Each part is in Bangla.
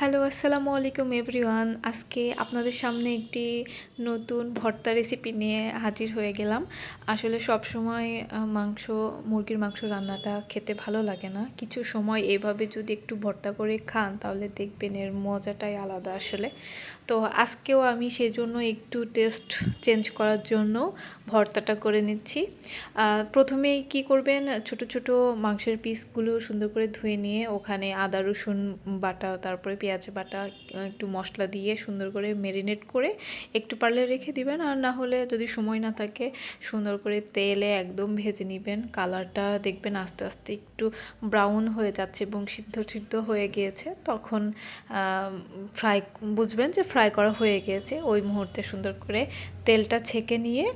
হ্যালো আসসালামু আলাইকুম এভরিওয়ান আজকে আপনাদের সামনে একটি নতুন ভর্তা রেসিপি নিয়ে হাজির হয়ে গেলাম। আসলে সব সময় মাংস, মুরগির মাংস রান্নাটা খেতে ভালো লাগে না। কিছু সময় এভাবে যদি একটু ভর্তা করে খান, তাহলে দেখবেন এর মজাটাই আলাদা আসলে। তো আজকেও আমি সেজন্য একটু টেস্ট চেঞ্জ করার জন্য ভর্তাটা করে নিচ্ছি। প্রথমেই কি করবেন, ছোট ছোট মাংসের পিসগুলো সুন্দর করে ধুয়ে নিয়ে ওখানে আদা, রসুন বাটা, তারপরে পেঁয়াজ বাটা একটু মশলা দিয়ে সুন্দর করে মেরিনেট করে একটু পারলে রেখে দিবেন, আর না হলে যদি সময় না থাকে সুন্দর করে তেলে একদম ভেজে নেবেন। কালারটা দেখবেন আস্তে আস্তে একটু ব্রাউন হয়ে যাচ্ছে এবং সিদ্ধ সিদ্ধ হয়ে গিয়েছে। তখন ফ্রাই বুঝবেন যে ফ্রাই করা হয়ে গিয়েছে। ওই মুহূর্তে সুন্দর করে তেলটা ছেঁকে নিয়ে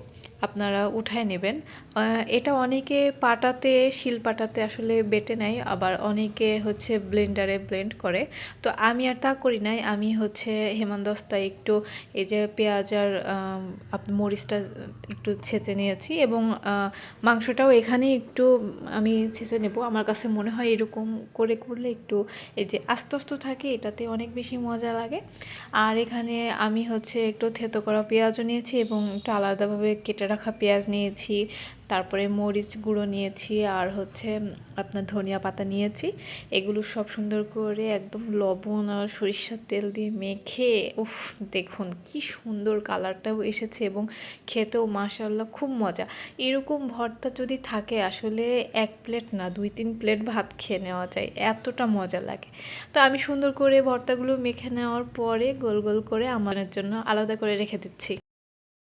আপনারা উঠায় নেবেন। এটা অনেকে পাটাতে, শিল পাটাতে আসলে বেটে নেয়, আবার অনেকে হচ্ছে ব্লেন্ডারে ব্লেন্ড করে। তো আমি আর তা করি নাই, আমি হচ্ছে হেমানদস্তায় একটু এই যে পেঁয়াজ আর মরিচটা একটু ছেঁচে নিয়েছি এবং মাংসটাও এখানে একটু আমি ছেঁচে নেব। আমার কাছে মনে হয় এরকম করে করলে একটু এই যে আস্তে আস্তে থাকে, এটাতে অনেক বেশি মজা লাগে। আর এখানে আমি হচ্ছে একটু থেতো করা পেঁয়াজও নিয়েছি এবং একটু আলাদাভাবে কেটে রাখা পেঁয়াজ নিয়েছি, তারপরে মরিচ গুঁড়ো নিয়েছি, আর হচ্ছে আপনার ধনিয়া পাতা নিয়েছি। এগুলো সব সুন্দর করে একদম লবণ আর সরিষার তেল দিয়ে মেখে, উফ, দেখুন কি সুন্দর কালারটাও এসেছে এবং খেতেও মাশাল্লাহ খুব মজা। এরকম ভর্তা যদি থাকে, আসলে এক প্লেট না, দুই তিন প্লেট ভাত খেয়ে নেওয়া যায়, এতটা মজা লাগে। তো আমি সুন্দর করে ভর্তাগুলো মেখে নেওয়ার পরে গোল গোল করে আমার জন্য আলাদা করে রেখে দিচ্ছি।